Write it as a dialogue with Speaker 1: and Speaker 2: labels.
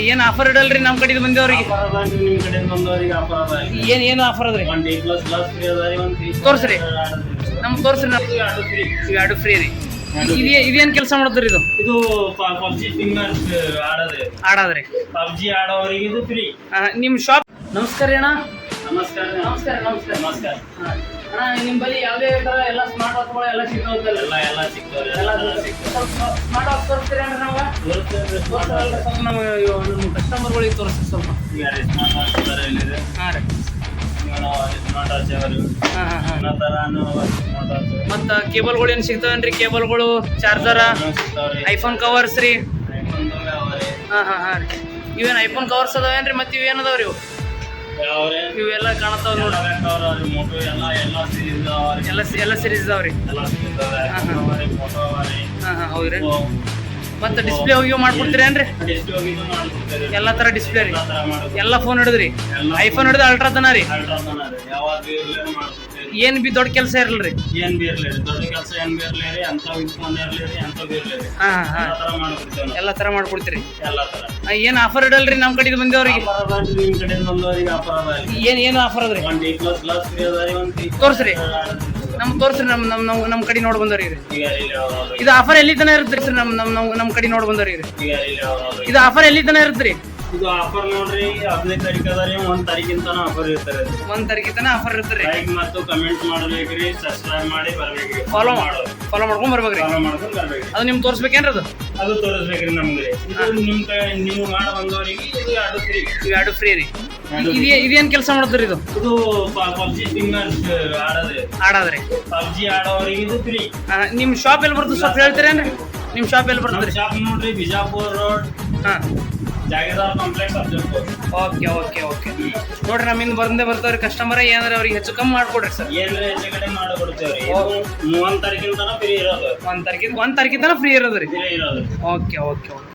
Speaker 1: ಏನು ಆಫರ್ ಇಡಲ್ರಿ ನಮ್ಮ ಕಡೆ ಬಂದೇವ್ರಿಗ?
Speaker 2: ನಿಮ್ಮ ಕಡೆಯಿಂದ ಬಂದವರಿಗೆ ಆಫರ್ ಅದ
Speaker 1: ಏನು ಏನು ಆಫರ್ ಅದ್ರಿ?
Speaker 2: ತೋರ್ಸ್ರಿ ನಮ್ ಪ್ಲಸ್ ಪ್ಲಸ್ ಫ್ರೀ ಅದ ರೀ ಒಂದ್ ತ್ರೀ
Speaker 1: ತೋರ್ಸ್ರಿ. ನಮ್ಗೆ ತೋರಿಸ್ರಿ ನಾವು
Speaker 2: ಎರಡು ಫ್ರೀ
Speaker 1: ಇವು ಎರಡು ಫ್ರೀ ರೀ? ಇದೇ ಇದೇನು ಕೆಲಸ ಮಾಡ್ತೀರಿ ಇದು?
Speaker 2: ಇದು ಪಬ್ಜಿ ಫಿಂಗರ್ಸ್ ಆಡೋದು.
Speaker 1: ಆಡೋದ್ರಿ.
Speaker 2: ಪಬ್ಜಿ ಆಡೋರಿಗೆ ಇದು ಫ್ರೀ
Speaker 1: ನಿಮ್ಮ ಶಾಪ್ ನಮಸ್ಕಾರ ರೀ ಅಣ್ಣ.
Speaker 2: ನಮಸ್ಕಾರ.
Speaker 1: ನಮಸ್ಕಾರ ನಮಸ್ಕಾರ.
Speaker 2: ನಮಸ್ಕಾರ.
Speaker 1: ಅಣ್ಣ ನಿಮ್ಮ ಬಳಿ ಯಾವುದೇ ಥರ ಎಲ್ಲ ಸ್ಮಾರ್ಟ್ ವಾಚ್ಗಳು ಎಲ್ಲ ಸಿಗ್ತಾವಲ್ಲ
Speaker 2: ಎಲ್ಲ ಎಲ್ಲ ಸಿಗ್ತಾವೆ
Speaker 1: ಎಲ್ಲ
Speaker 2: ಎಲ್ಲ
Speaker 1: ಸ್ಮಾರ್ಟ್ ವಾಚ್ ತೋರಿಸ್ತೀರಿ ಅಂದ್ರೆ ನಾವು ಸ್ವಲ್ಪ ನಮ್ಮ ನಮ್ಮ ಕಸ್ಟಮರ್ಗಳಿಗೆ ತೋರಿಸ್ತೀವಿ ಸ್ವಲ್ಪ.
Speaker 2: ಸ್ಮಾರ್ಟ್ ವಾಚ್ ತರ ಏನಿದೆ?
Speaker 1: ಹಾಂ ರೀ.
Speaker 2: ಸ್ಮಾರ್ಟ್ ವಾಚ್ ಅವರು
Speaker 1: ಹಾಂ ಹಾಂ ಹಾಂ.
Speaker 2: ಅನ್ನೋ ತರ ಸ್ಮಾರ್ಟ್ ವಾಚ್
Speaker 1: ಮತ್ತು ಕೇಬಲ್ಗಳು ಏನು ಸಿಗ್ತಾವೇನ್ರಿ? ಕೇಬಲ್ಗಳು ಚಾರ್ಜರ ಐಫೋನ್ ಕವರ್ಸ್ ರೀ. ಹಾ ಹಾ ಹಾಂ ರೀ. ಇವೇನು ಐಫೋನ್ ಕವರ್ಸ್ ಅದಾವೇನ್ರಿ? ಮತ್ತು ಇವೇನು ಅದಾವ್ರಿ ಇವು? ಇವೆಲ್ಲ ಕಾಣತಾವ ನೋಡಿ.
Speaker 2: ಅವ್ರಿ ಮೋಟೋ ಎಲ್ಲ ಎಲ್ಲ ಸೀರೀಸ್ ಅವ್ರಿ
Speaker 1: ಎಲ್ಲ ಎಲ್ಲ ಸೀರೀಸ್ ರೀ.
Speaker 2: ಎಲ್ಲ ಸೀರೀಸ್
Speaker 1: ಹಾ, ಹಾ.
Speaker 2: ಅವರಿ ಮೋಟೋ ಅವರಿ
Speaker 1: ಹಾಂ ಹಾಂ ಹೌದ್ರಿ ಮತ್ತು ಡಿಸ್ಪ್ಲೇ ಹೋಗಿ ಮಾಡ್ಕೊಡ್ತೀರೇನ್ರಿ
Speaker 2: ಏನ್ರಿ? ಮಾಡ್ಕೊಡ್ತೀರಿ.
Speaker 1: ಎಲ್ಲ ಥರ ಡಿಸ್ಪ್ಲೇ ರೀ.
Speaker 2: ಎಲ್ಲ ಮಾಡ್ಕೊಡ್ತೀರಿ.
Speaker 1: ಫೋನ್ ಹಿಡಿದ್ರಿ. ಐಫೋನ್ ಹಿಡಿದು ಅಲ್ಟ್ರಾ ತನ ರೀ. ಏನು ಬಿ ದೊಡ್ಡ ಕೆಲಸ ಇರಲ್ರಿ?
Speaker 2: ಏನ್ ಬಿ ಇರ್ಲಿ ದೊಡ್ಡ ಕೆಲಸ ಏನ್ ಬಿ ಇರ್ಲಿ ರೀ ಅಂತ ಇಟ್ಕೊಂಡ್ ಇರ್ಲಿ ರೀ ಅಂತ ಬಿ ಇರ್ಲಿ ಹಾ
Speaker 1: ಹಾಂ ಹಾಂ.
Speaker 2: ಎಲ್ಲ ತರ
Speaker 1: ಎಲ್ಲ ಥರ ಮಾಡ್ಕೊಡ್ತೀರಿ?
Speaker 2: ಎಲ್ಲ ತರ.
Speaker 1: ಏನ್ ಆಫರ್ ಇಡಲ್ರಿ ನಮ್ಮ ಕಡೆ ಬಂದವ್ರಿಗೆ?
Speaker 2: ಅದ ನಿಮ್ ಕಡೆ ಬಂದವರಿಗೆ ಆಫರ್ ಅದ
Speaker 1: ಏನ್ ಏನು ಆಫರ್ ಅದ್ರಿ?
Speaker 2: ಒಂದ್ ಡಿ ಪ್ಲಸ್ ಪ್ಲಸ್ ಫ್ರೀ ಅದ ರೀ ಒಂದ್ ತ್ರೀ
Speaker 1: ತೋರ್ಸ್ರಿ. ನಮ್ ತೋರಿಸ್ರಿ ನಮ್ಮ ನಮ್ ನಮ್ಮ ನಮ್ಮ ಕಡೆ ನೋಡಿ ಬಂದವ್ರಿ
Speaker 2: ಈಗ ಇಲ್ಲಿ ಯಾವ್ದಾದ್ರು
Speaker 1: ಇದು ಆಫರ್ ಎಲ್ಲಿ ತನ ಇರುತ್ತೆ ಸರ್ ನಮ್ಮ ನಮ್ಮ ನಮ್ ನಮ್ಮ ಕಡೆ ನೋಡಿ ಬಂದವ್ರಿ
Speaker 2: ಈಗ ಇಲ್ಲಿ ಯಾವ್ದಾದ್ರು
Speaker 1: ಇದು ಆಫರ್ ಎಲ್ಲಿ ತನ ಇರುತ್ತೆ ರೀ
Speaker 2: ಇದು ಆಫರ್ ನೋಡ್ರಿ ಹದಿನೈದು ತಾರೀಕು ಅದ ರೀ ಒಂದ್ ತಾರೀಕಿಂತನ ಆಫರ್ ಇರ್ತಾರೆ
Speaker 1: ಒಂದ್ ತಾರೀಕಿಗೆ ಆಫರ್ ಇರುತ್ತೆ ರೀ.
Speaker 2: ಲೈಕ್ ಮತ್ತು ಕಮೆಂಟ್ ಮಾಡ್ಬೇಕ್ರಿ ಸಬ್ಸ್ಕ್ರೈಬ್ ಮಾಡಿ ಬರ್ಬೇಕ್ರಿ.
Speaker 1: ಫಾಲೋ
Speaker 2: ಮಾಡೋ
Speaker 1: ಫಾಲೋ ಮಾಡ್ಕೊಂಡ್ ಬರ್ಬೇಕ್ರಿ.
Speaker 2: ಫಾಲೋ ಮಾಡ್ಕೊಂಡು ಬರ್ಬೇಕ್ರಿ.
Speaker 1: ಅದು ನಿಮ್ಗೆ ತೋರಿಸ್ಬೇಕೇನ್ರಿ ಅದು?
Speaker 2: ಅದು ತೋರಿಸ್ಬೇಕ್ರಿ ನಮ್ಗೆ. ಇದು ನಿಮ್ ನೀವು ಮಾಡ ಬಂದವರಿಗೆ ಇದು ಎರಡು ಫ್ರೀ
Speaker 1: ಇದು ಎರಡು ಫ್ರೀ ರೀ. ಇದೇ ಇದೇನು ಕೆಲಸ ಮಾಡ್ತೀರಿ ಇದು?
Speaker 2: ಇದು ಪಬ್ಜಿ ಫಿಂಗರ್ಸ್ ಆಡೋದು.
Speaker 1: ಆಡೋದ್ರಿ.
Speaker 2: ಪಬ್ಜಿ ಆಡೋರಿಗೆ ಇದು ಫ್ರೀ
Speaker 1: ನಿಮ್ಮ ಶಾಪ್ ಎಲ್ಲಿ ಬರ್ತದೆ ಸ್ವಲ್ಪ ಹೇಳ್ತೀರೇನ್ರಿ? ನಿಮ್ಮ ಶಾಪ್ ಎಲ್ಲಿ ಬರ್ತದೆ
Speaker 2: ಶಾಪ್ ನೋಡ್ರಿ ಬಿಜಾಪುರ್ ರೋಡ್
Speaker 1: ಹಾಂ.
Speaker 2: Jagirdar complex
Speaker 1: okay okay okay. ನೋಡ್ರಿ ನಮ್ಮಿಂದ ಬಂದೇ ಬರ್ತಾವ್ರಿ ಕಸ್ಟಮರ್ ಏನಾರ ಅವ್ರಿಗೆ ಹೆಚ್ಚು ಕಮ್ಮಿ ಮಾಡ್ಕೊಡ್ರಿ ಸರ್.
Speaker 2: ಏನ್ರಿ ಹೆಚ್ಚು ಕಡೆ ಮಾಡಿಕೊಡ್ತೇವ್ರಿ? ಮೂವತ್ತು ತಾರೀಕಿನ ತನಕ ಫ್ರೀ ಇರೋದು.
Speaker 1: ಒಂದು ತಾರೀಕಿಗೆ ಒಂದು ತಾರೀಕಿಗೆ ತನಕ ಫ್ರೀ ಇರೋದು ರೀ.
Speaker 2: ಫ್ರೀ ಇರೋದು
Speaker 1: ಓಕೆ ಓಕೆ ಓಕೆ.